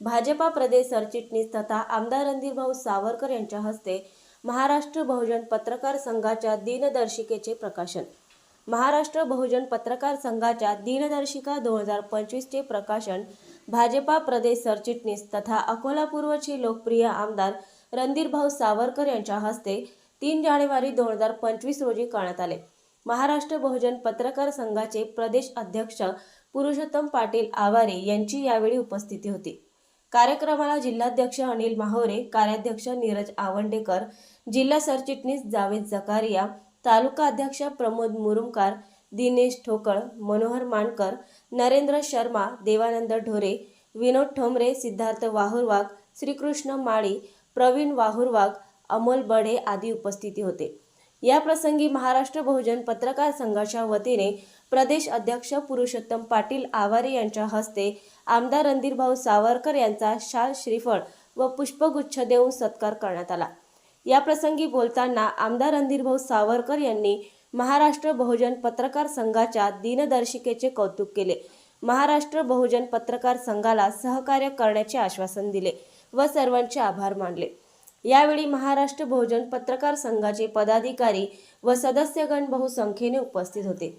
भाजपा प्रदेश सरचिटणीस तथा आमदार रणधीरभाऊ सावरकर यांच्या हस्ते महाराष्ट्र बहुजन पत्रकार संघाच्या दिनदर्शिकेचे प्रकाशन. महाराष्ट्र बहुजन पत्रकार संघाच्या दिनदर्शिका दोन हजार पंचवीसचे प्रकाशन भाजपा प्रदेश सरचिटणीस तथा अकोला पूर्वचे लोकप्रिय आमदार रणधीरभाऊ सावरकर यांच्या हस्ते तीन जानेवारी दोन हजार पंचवीस रोजी करण्यात आले. महाराष्ट्र बहुजन पत्रकार संघाचे प्रदेश अध्यक्ष पुरुषोत्तम पाटील आवारे यांची यावेळी उपस्थिती होती. कार्यक्रमाला जिल्हाध्यक्ष अनिल माहोरे कार्याध्यक्ष नीरज आवंडेकर जिल्हा सरचिटणीस जावेद जकारिया तालुका अध्यक्ष प्रमोद मुरुमकार दिनेश ठोकळ मनोहर मानकर नरेंद्र शर्मा देवानंद ढोरे विनोद ठोंबरे सिद्धार्थ वाहुरवाग श्रीकृष्ण माळी प्रवीण वाहुरवाग अमोल बडे आदी उपस्थिती होते. या प्रसंगी महाराष्ट्र बहुजन पत्रकार संघाच्या वतीने प्रदेश अध्यक्ष पुरुषोत्तम पाटील आवारे यांच्या हस्ते आमदार रणधीरभाऊ सावरकर यांचा शाल श्रीफळ व पुष्पगुच्छ देऊन सत्कार करण्यात आला. या प्रसंगी बोलताना आमदार रणधीरभाऊ सावरकर यांनी महाराष्ट्र बहुजन पत्रकार संघाच्या दिनदर्शिकेचे कौतुक केले. महाराष्ट्र बहुजन पत्रकार संघाला सहकार्य करण्याचे आश्वासन दिले व सर्वांचे आभार मानले. यावेळी महाराष्ट्र भोजन पत्रकार संघाचे पदाधिकारी व सदस्यगण बहुसंख्येने उपस्थित होते.